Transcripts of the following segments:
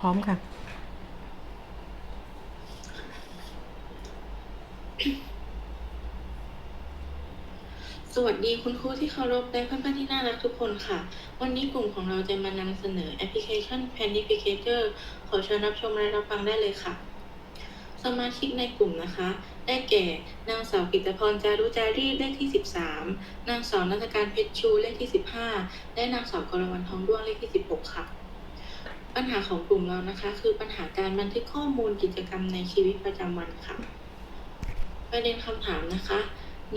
พร้อมค่ะ สวัสดีคุณครูที่เคารพและเพื่อนๆที่น่ารักทุกคนค่ะ วันนี้กลุ่มของเราจะมานำเสนอแอปพลิเคชัน Planificator ขอเชิญรับชมและรับฟังได้เลยค่ะ สมาชิกในกลุ่มนะคะ ได้แก่ นางสาวกิตพรจารุจารีเลขที่ 13 นางสาวนัฐการเพชรชูเลขที่ 15 และนางสาวกรวรรณทองด้วงเลขที่ 16 ค่ะ ปัญหาของกลุ่มเรานะคะ คือปัญหาการบันทึกข้อมูลกิจกรรมในชีวิตประจำวันค่ะ ประเด็นคำถามนะคะ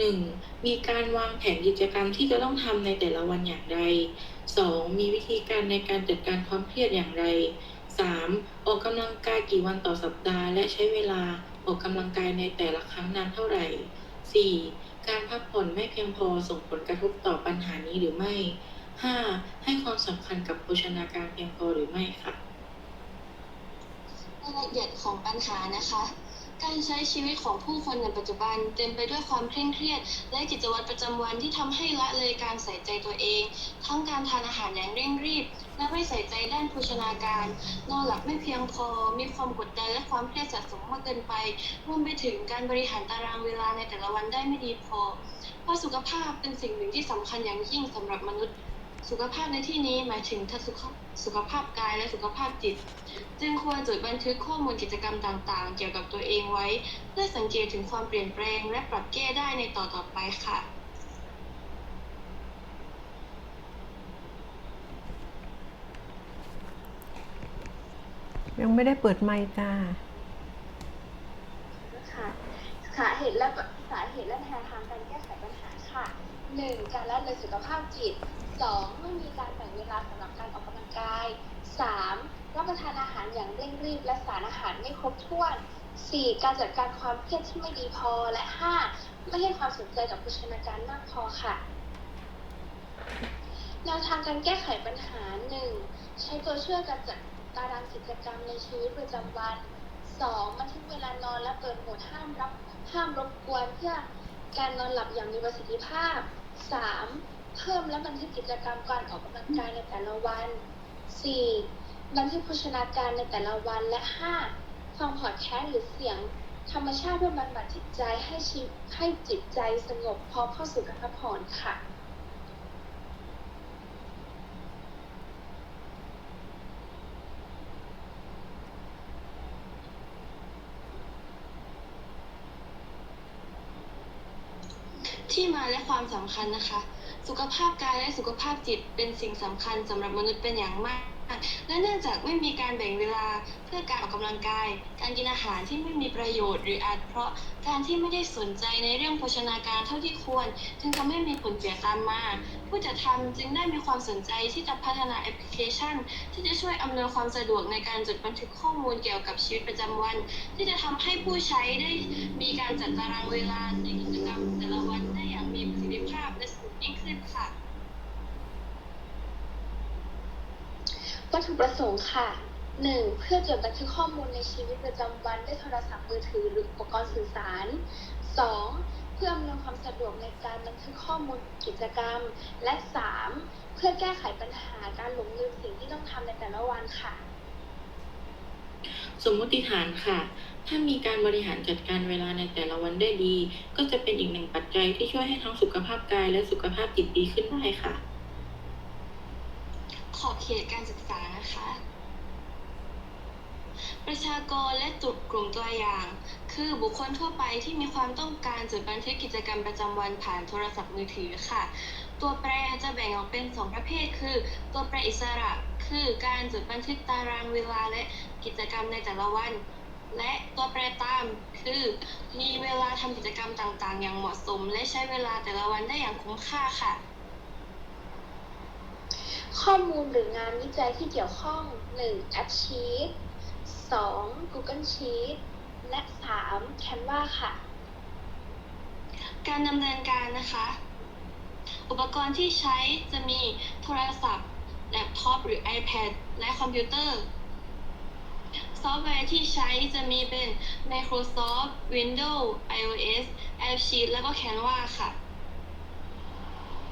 1. มีการวางแผนกิจกรรมที่จะต้องทำในแต่ละวันอย่างไร 2. มีวิธีการในการจัดการความเครียดอย่างไร 3. ออกกำลังกายกี่วันต่อสัปดาห์ และใช้เวลาออกกำลังกายในแต่ละครั้งนานเท่าไหร่ 4. การพักผ่อนไม่เพียงพอส่งผลกระทบต่อปัญหานี้หรือไม่ 5. ให้ความสำคัญกับโภชนาการเพียงพอหรือไม่ค่ะรายละเอียดของปัญหานะคะ การใช้ชีวิตของผู้คนในปัจจุบันเต็มไปด้วยความเคร่งเครียด และกิจวัตรประจำวันที่ทำให้ละเลยการใส่ใจตัวเอง ทั้งการทานอาหารอย่างเร่งรีบ และไม่ใส่ใจด้านโภชนาการ นอนหลับไม่เพียงพอ มีความกดดันและความเครียดสะสมมากเกินไปรวมไปถึงการบริหารตารางเวลาในแต่ละวันได้ไม่ดีพอเพราะสุขภาพเป็นสิ่งหนึ่งที่สำคัญอย่างยิ่งสำหรับมนุษย์ สุขภาพในที่นี้หมายถึงทั้งสุขสุขภาพกายและสุขภาพจิต จึงควรจดบันทึกข้อมูลกิจกรรมต่างๆ เกี่ยวกับตัวเองไว้ เพื่อสังเกตถึงความเปลี่ยนแปลง และปรับแก้ได้ในต่อต่อๆไปค่ะ ยังไม่ได้เปิดไมค์จ้าค่ะสาเหตุและสาเหตุและแนวทางการแก้ไขปัญหาค่ะ 1. การละเลยสุขภาพจิต 2. ไม่มีการแบ่งเวลาสำหรับการออกกำลังกาย 3. รับประทานอาหารอย่างเร่งรีบ และสารอาหารไม่ครบถ้วน 4. การจัดการความเครียดที่ไม่ดีพอและ 5. ไม่ให้ความสนใจกับโภชนาการมากพอค่ะแนวทางการแก้ไขปัญหา 1. ใช้ตัวช่วยการจัดตารางกิจกรรมในชีวิตประจำวัน 2. บันทึกเวลานอนและเปิดโหมดห้ามรับห้ามรบกวนเพื่อการนอนหลับอย่างมีประสิทธิภาพ 3. เพิ่มและบันทึกกิจกรรมการออกกำลังกายในแต่ละวัน 4. บันทึกโภชนาการในแต่ละวันและ 5. ฟังพอดแคสต์หรือเสียงธรรมชาติเพื่อบำบัดจิตใจให้ชีให้จิตใจสงบพร้อมเข้าสู่การพักผ่อนค่ะที่มาและความสำคัญนะคะ สุขภาพกายและสุขภาพจิตเป็นสิ่งสำคัญสำหรับมนุษย์เป็นอย่างมาก และเนื่องจากไม่มีการแบ่งเวลาเพื่อการออกกำลังกาย การกินอาหารที่ไม่มีประโยชน์หรืออาจเพราะการที่ไม่ได้สนใจในเรื่องโภชนาการเท่าที่ควร จึงทำให้มีผลเสียตามมา ผู้จัดทำจึงได้มีความสนใจที่จะพัฒนาแอปพลิเคชัน ที่จะช่วยอำนวยความสะดวกในการจดบันทึกข้อมูลเกี่ยวกับชีวิตประจำวัน ที่จะทำให้ผู้ใช้ได้มีการจัดตารางเวลาในกิจกรรมแต่ละวันได้อย่างมีประสิทธิภาพและ ยิ่งขึ้นค่ะ วัตถุประสงค์ค่ะ 1. เพื่อจดบันทึกข้อมูลในชีวิตประจำวันด้วยโทรศัพท์มือถือหรืออุปกรณ์สื่อสาร 2. เพื่ออำนวยความสะดวกในการบันทึกข้อมูลกิจกรรม และ 3. เพื่อแก้ไขปัญหาการหลงลืมสิ่งที่ต้องทำในแต่ละวันค่ะ สมมติฐานค่ะ ถ้ามีการบริหารจัดการเวลาในแต่ละวันได้ดี ก็จะเป็นอีกหนึ่งปัจจัยที่ช่วยให้ทั้งสุขภาพกายและสุขภาพจิตดีขึ้นได้ค่ะ ขอบเขตการศึกษานะคะ ประชากรและจุดกลุ่มตัวอย่าง คือบุคคลทั่วไปที่มีความต้องการจดบันทึกกิจกรรมประจำวันผ่านโทรศัพท์มือถือค่ะ ตัวแปรจะแบ่งออกเป็น 2 ประเภท คือ ตัวแปรอิสระ คือการจดบันทึกตารางเวลาและกิจกรรมในแต่ละวัน และตัวแปรตามคือ มีเวลาทำกิจกรรมต่างๆ อย่างเหมาะสม และใช้เวลาแต่ละวันได้อย่างคุ้มค่าค่ะ ข้อมูลหรืองานวิจัยที่เกี่ยวข้อง 1. แอปชีต 2. Google Sheet และ 3. Canva ค่ะ การดำเนินการนะคะ อุปกรณ์ที่ใช้จะมีโทรศัพท์ แล็ปท็อปหรือ iPad และคอมพิวเตอร์ ซอฟต์แวร์ที่ใช้จะมีเป็น Microsoft Windows iOS AppSheet แล้วก็ Canva ค่ะ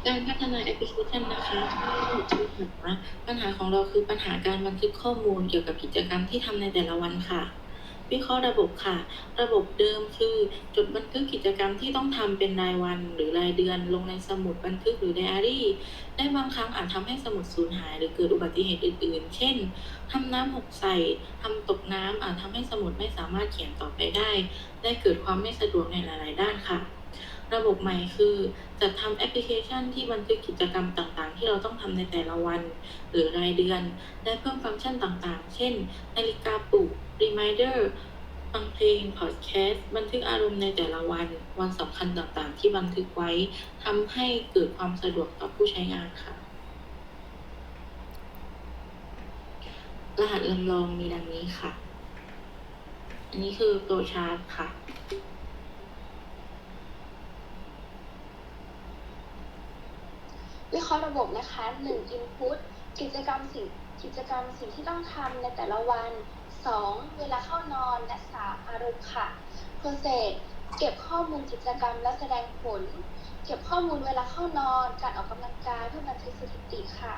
การพัฒนาแอปพลิเคชันนะคะปัญหาปัญหาของเราคือปัญหาการบันทึกข้อมูลเกี่ยวกับกิจกรรมที่ทำในแต่ละวันค่ะ วิเคราะห์ระบบค่ะ ระบบเดิมคือจดบันทึกกิจกรรมที่ต้องทำเป็นรายวัน หรือรายเดือนลงในสมุดบันทึกหรือไดอารี่และบางครั้งอาจทำให้สมุดสูญหาย หรือเกิดอุบัติเหตุอื่น ๆ เช่นทำน้ำหกใส่ทำตกน้ำอาจทำให้สมุดไม่สามารถเขียนต่อไปได้ ได้เกิดความไม่สะดวกในหลาย ๆ ด้านค่ะ ระบบใหม่คือจัดทำแอปพลิเคชันที่บันทึกกิจกรรมต่างๆ ที่เราต้องทำในแต่ละวัน หรือรายเดือน และเพิ่มฟังก์ชันต่างๆ เช่น นาฬิกาปลุก reminder ฟังเพลง พอดแคสต์ บันทึกอารมณ์ในแต่ละวัน วันสำคัญต่างๆ ที่บันทึกไว้ทำให้เกิดความสะดวกต่อผู้ใช้งานค่ะ รหัสลำลองมีดังนี้ค่ะ อันนี้คือตัวชาร์ตค่ะ วิเคราะห์ระบบนะคะ1 input กิจกรรมสิ่งกิจกรรมสิ่งที่ต้องทำในแต่ละวัน 2 เวลาเข้านอนและ 3 อารมณ์ค่ะ process เก็บข้อมูลกิจกรรมและแสดงผล เก็บข้อมูลเวลาเข้านอน การออกกำลังกายเพื่อบันทึกสถิติค่ะ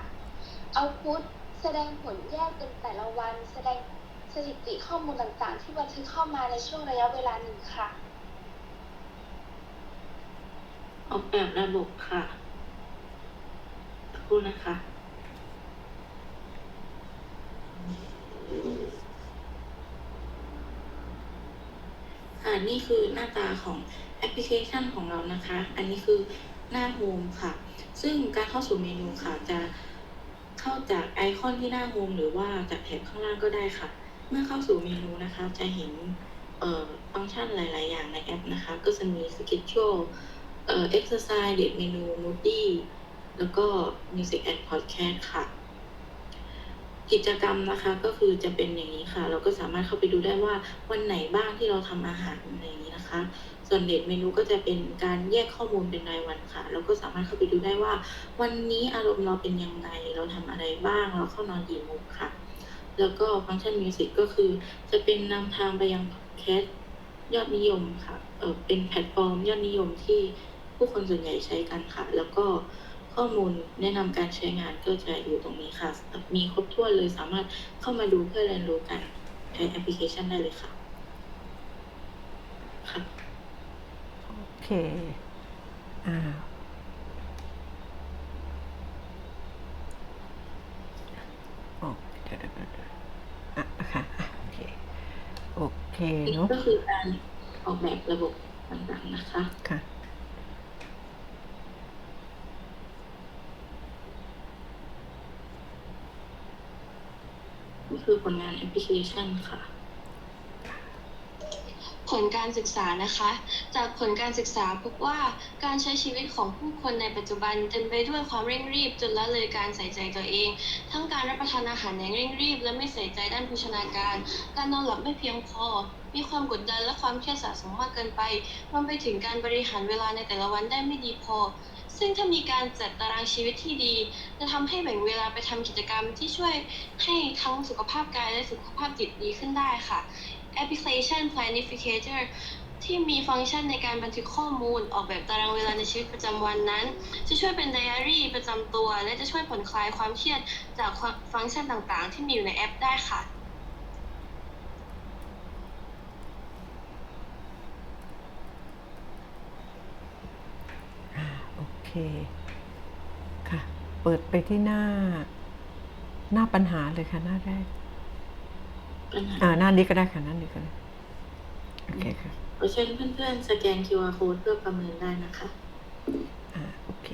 output แสดงผลแยกเป็นแต่ละวัน แสดงสถิติข้อมูลต่างๆ ที่บันทึกเข้ามาในช่วงระยะเวลาหนึ่งค่ะ ออกแบบระบบค่ะ รู่นะคะอ่านี่คือหน้าตาของแอปพลิเคชันของเรานะคะ อันนี้คือหน้าโฮมค่ะ ซึ่งการเข้าสู่เมนูค่ะจะเข้าจากไอคอนที่หน้าโฮมหรือว่าจากแถบข้างล่างก็ได้ค่ะ เมื่อเข้าสู่เมนูนะคะ จะเห็นฟังก์ชันหลาย ๆ อย่างในแอปนะคะ ก็จะมี schedule เอ่อ exercise date menu moody แล้วก็ music and podcast ค่ะ กิจกรรมนะคะก็คือจะเป็นอย่างนี้ค่ะ เราก็สามารถเข้าไปดูได้ว่าวันไหนบ้างที่เราทำอาหารอะไรอย่างนี้นะคะ ส่วนเดทเมนูก็จะเป็นการแยกข้อมูลเป็นรายวันค่ะ เราก็สามารถเข้าไปดูได้ว่า วันนี้อารมณ์เราเป็นยังไง เราทำอะไรบ้าง เราเข้านอนกี่โมงค่ะ แล้วก็ฟังก์ชันมิวสิกก็คือ จะเป็นนำทางไปยังแคสต์ยอดนิยมค่ะเออเป็นแพลตฟอร์มยอดนิยมที่ผู้คนส่วนใหญ่ใช้กันค่ะ แล้วก็ ข้อมูลแนะนำการใช้งานก็จะอยู่ตรงนี้ค่ะ มีครบถ้วนเลยสามารถเข้ามาดูเพื่อเรียนรู้กันใช้แอปพลิเคชันได้เลยค่ะ ค่ะ โอเค อ่า โอเคเดี๋ยวเดี๋ยวเดี๋ยวอะค่ะอะโอเค โอเคนี่เนาะก็คือการออกแบบระบบต่างๆนะคะ ค่ะ นี่ คือผลงานแอปพลิเคชันค่ะ ผลการศึกษานะคะ จากผลการศึกษาพบว่าการใช้ชีวิตของผู้คนในปัจจุบันเต็มไปด้วยความเร่งรีบจนละเลยการใส่ใจตัวเอง ทั้งการรับประทานอาหารอย่างเร่งรีบ และไม่ใส่ใจด้านโภชนาการ การนอนหลับไม่เพียงพอมีความกดดันและความเครียดสะสมมากเกินไปรวมไปถึงการบริหารเวลาในแต่ละวันได้ไม่ดีพอ ซึ่งถ้ามีการจัดตารางชีวิตที่ดี จะทำให้แบ่งเวลาไปทำกิจกรรมที่ช่วยให้ทั้งสุขภาพกายและสุขภาพจิตดีขึ้นได้ค่ะแอปพลิเคชัน Planificator ที่มีฟังก์ชันในการบันทึกข้อมูล ออกแบบตารางเวลาในชีวิตประจำวันนั้น จะช่วยเป็นไดอารี่ประจำตัว และจะช่วยผ่อนคลายความเครียดจากฟังก์ชันต่างๆ ที่มีอยู่ในแอปได้ค่ะ อ่า โอเคค่ะ เปิดไปที่หน้า หน้าปัญหาเลยค่ะ หน้าแรกปัญหาอ่า หน้านี้ก็ได้ค่ะหน้านี้ก็ได้โอเคค่ะขอเชิญเพื่อนๆ สแกน QR code เพื่อประเมินได้นะคะอ่าโอเค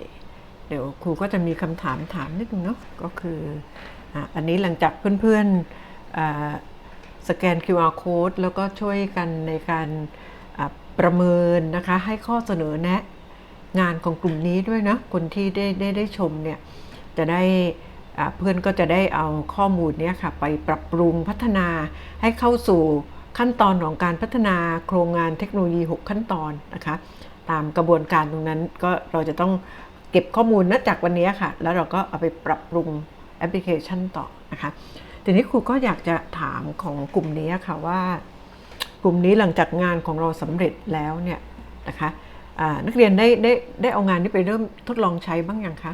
เดี๋ยวครูก็จะมีคำถามถามนิดนึงเนาะก็คืออะอันนี้หลังจากเพื่อนๆอ่าสแกน QR code แล้วก็ช่วยกันในการอ่าประเมินนะคะ ให้ข้อเสนอแนะ งานของกลุ่มนี้ด้วยนะ คนที่ได้ได้ได้ชมเนี่ยจะได้เพื่อนก็จะได้เอาข้อมูลนี้ค่ะไปปรับปรุงพัฒนาให้เข้าสู่ขั้นตอนของการพัฒนาโครงงานเทคโนโลยี 6 ขั้นตอนนะคะตามกระบวนการตรงนั้นก็เราจะต้องเก็บข้อมูลนะจากวันนี้ค่ะ แล้วเราก็เอาไปปรับปรุงแอปพลิเคชันต่อนะคะทีนี้ครูก็อยากจะถามของกลุ่มนี้ค่ะว่า กลุ่มนี้หลังจากงานของเราสำเร็จแล้วเนี่ยนะคะ นักเรียนได้ได้ได้เอางานนี้ไปเริ่มทดลองใช้บ้างยังคะ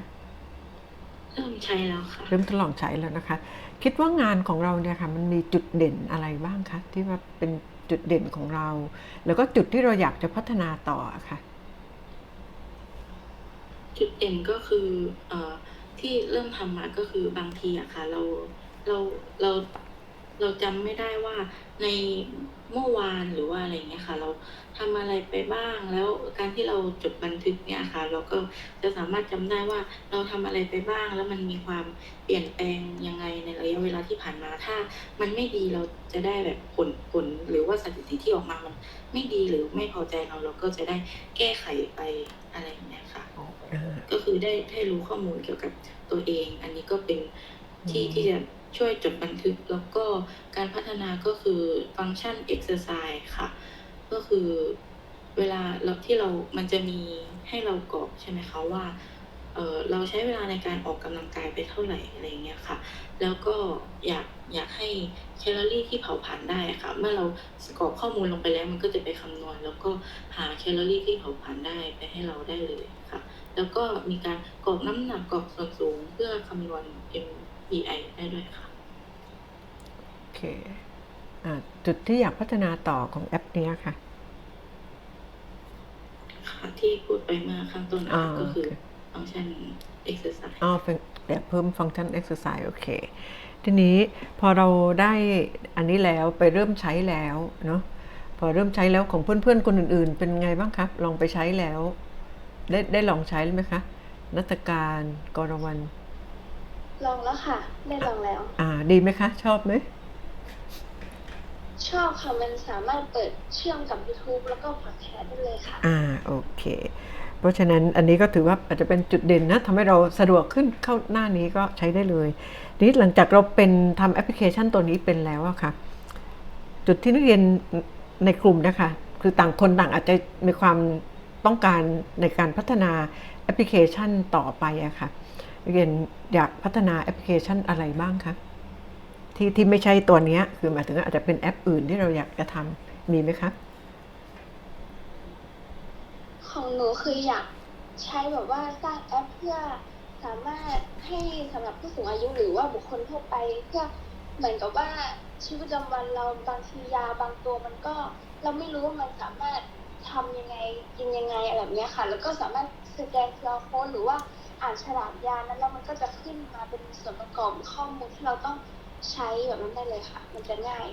เริ่มใช้แล้วค่ะเริ่มทดลองใช้แล้วนะคะ คิดว่างานของเราเนี่ยค่ะ มันมีจุดเด่นอะไรบ้างคะที่ว่าเป็นจุดเด่นของเรา แล้วก็จุดที่เราอยากจะพัฒนาต่ออะค่ะ จุดเด่นก็คือเอ่อที่เริ่มทำมาก็คือบางทีอะค่ะ เราเราเราเราจำไม่ได้ว่าใน เมื่อวานหรือว่าอะไรเงี้ยค่ะ เราทำอะไรไปบ้าง แล้วการที่เราจดบันทึกเนี่ยค่ะ เราก็จะสามารถจำได้ว่าเราทำอะไรไปบ้าง แล้วมันมีความเปลี่ยนแปลงยังไงในระยะเวลาที่ผ่านมาถ้า มันไม่ดีเราจะได้แบบผลผลหรือว่าสถิติที่ออกมามันไม่ดีหรือไม่พอใจเราเราก็จะได้แก้ไขไปอะไรอย่างเงี้ยค่ะ ก็คือได้ได้รู้ข้อมูลเกี่ยวกับตัวเอง อันนี้ก็เป็นที่อืมที่จะ ช่วยจดบันทึก แล้วก็การพัฒนาก็คือฟังก์ชัน exercise ค่ะ ก็คือเวลาเราที่เรามันจะมีให้เรากรอกใช่ไหมคะว่าเเราใช้เวลาในการออกกำลังกายไปเท่าไหร่อะไรอย่างเงี้ยค่ะ แล้วก็อยากอยากให้แคลอรี่ที่เผาผลาญได้ค่ะ เมื่อเรากรอกข้อมูลลงไปแล้วมันก็จะไปคำนวณ แล้วก็หาแคลอรี่ที่เผาผลาญได้ไปให้เราได้เลยค่ะ แล้วก็มีการกรอกน้ำหนักกรอกส่วนสูงเพื่อคำนวณ MBI ได้ด้วยค่ะ เคอ่าจุดที่อยากพัฒนาต่อของแอปเนี้ยค่ะ ค่ะที่พูดไปเมื่อข้างต้นนะอ่าคะก็คือโอเคฟังก์ชัน exercise อ๋อเป็นแบบเพิ่มฟังก์ชัน exercise โอเค ทีนี้พอเราได้อันนี้แล้วไปเริ่มใช้แล้วเนาะพอเริ่มใช้แล้วของเพื่อนๆ คนอื่นๆ เป็นไงบ้างครับ ลองไปใช้แล้ว ได้ได้ลองใช้ไหมคะ นัตการกรวัน ลองแล้วค่ะ ได้ลองแล้ว อ่า ดีไหมคะ ชอบไหม ชอบค่ะ มันสามารถเปิดเชื่อมกับ YouTube แล้วก็พอดแคสต์ได้เลยค่ะ อ่าโอเค เพราะฉะนั้นอันนี้ก็ถือว่าอาจจะเป็นจุดเด่นนะทำให้เราสะดวกขึ้นเข้าหน้านี้ก็ใช้ได้เลยทีนี้หลังจากเราเป็นทำแอปพลิเคชันตัวนี้เป็นแล้วอะค่ะ จุดที่นักเรียนในกลุ่มนะคะ คือต่างคนต่างอาจจะมีความต้องการในการพัฒนาแอปพลิเคชันต่อไปอะค่ะนักเรียนอยากพัฒนาแอปพลิเคชันอะไรบ้างคะ ที่ที่ไม่ใช่ตัวนี้คือหมายถึงอาจจะเป็นแอปอื่นที่เราอยากจะทำมีไหมคะของหนูคืออยากใช้แบบว่าสร้างแอปเพื่อสามารถให้สำหรับผู้สูงอายุหรือว่าบุคคลทั่วไปเพื่อเหมือนกับว่าชีวิตประจำวันเราบางทียาบางตัวมันก็ เราไม่รู้ว่ามันสามารถทำยังไงกินยังไงอะไรแบบนี้ค่ะ แล้วก็สามารถสแกน QR code หรือว่าอ่านฉลากยานั้นแล้วมันก็จะขึ้นมาเป็นส่วนประกอบข้อมูลที่เราต้อง ใช้แบบนั้นได้เลยค่ะ มันจะง่าย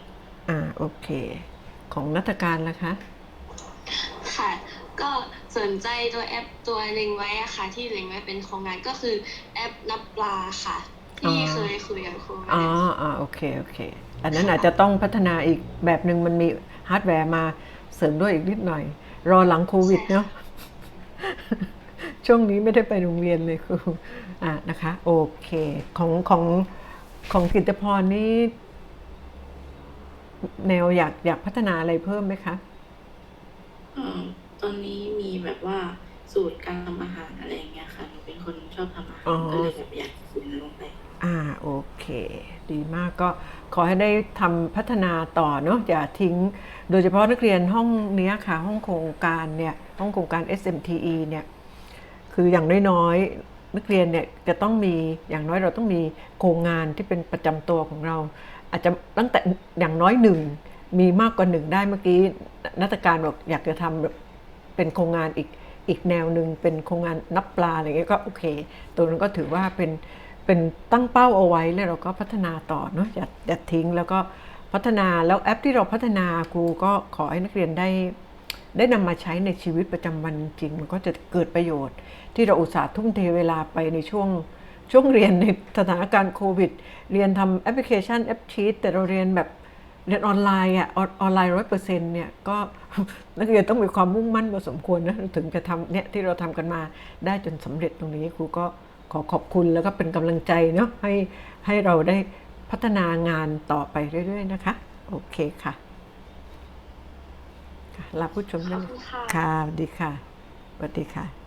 อ่าโอเค ของนัตการล่ะคะ ค่ะ ก็สนใจตัวแอปตัวหนึ่งไว้อะค่ะ ที่เล็งไว้เป็นโครงงานก็คือแอปนับปลาค่ะ ที่อ๋อเคยคุยกับครูอ๋อไว้อ่าโอเคโอเค อันนั้นอาจจะต้องพัฒนาอีกแบบหนึ่งมันมีฮาร์ดแวร์มาเสริมด้วยอีกนิดหน่อย รอหลังโควิดเนาะช่วงนี้ไม่ได้ไปโรงเรียนเลยครูอ่านะคะ โอเค ของของ ของกิตพรนี่ แนวอยากอยากพัฒนาอะไรเพิ่มไหมคะเอ่อตอนนี้มีแบบว่าสูตรการทำอาหารอะไรอย่างเงี้ยค่ะหนูเป็นคนชอบทำอาหารอ๋อก็เลยแบบอยากฝึกลงไปอ่าโอเค ดีมากก็ขอให้ได้ทำพัฒนาต่อเนาะอย่าทิ้ง โดยเฉพาะนักเรียนห้องเนี้ยค่ะ ห้องโครงการเนี่ย ห้องโครงการ SMTE เนี่ย คืออย่างน้อยๆ นักเรียนเนี่ยจะต้องมีอย่างน้อยเราต้องมีโครงงานที่เป็นประจำตัวของเรา อาจจะตั้งแต่อย่างน้อยหนึ่งมีมากกว่าหนึ่งได้เมื่อกี้นักการบอกอยากจะทำแบบเป็นโครงงานอีกอีกแนวหนึ่งเป็นโครงงานนับปลาอะไรเงี้ยก็โอเค ตัวนั้นก็ถือว่าเป็นเป็นตั้งเป้าเอาไว้แล้วเราก็พัฒนาต่อเนาะอย่าอย่าทิ้งแล้วก็พัฒนาแล้วแอปที่เราพัฒนาครูก็ขอให้นักเรียนได้ ได้นำมาใช้ในชีวิตประจำวันจริง มันก็จะเกิดประโยชน์ ที่เราอุตส่าห์ทุ่มเทเวลาไปในช่วงช่วงเรียนในสถานการณ์โควิด เรียนทำแอปพลิเคชันแอปชีตแต่เราเรียนแบบเรียนออนไลน์อะออนอนไลน์ร้อยเปอร์เซ็นต์เนี่ยก็นักเรียนต้องมีความมุ่งมั่นพอสมควรนะถึงจะทำเนี่ยที่เราทำกันมาได้จนสำเร็จตรงนี้ครูก็ขอขอบคุณแล้วก็เป็นกำลังใจเนาะให้ให้เราได้พัฒนางานต่อไปเรื่อย ๆ นะคะ โอเคค่ะ ค่ะลาผู้ชมขได้อบเลยคุณค่ะ ค่ะสวัสดีค่ะสวัสดีค่ะ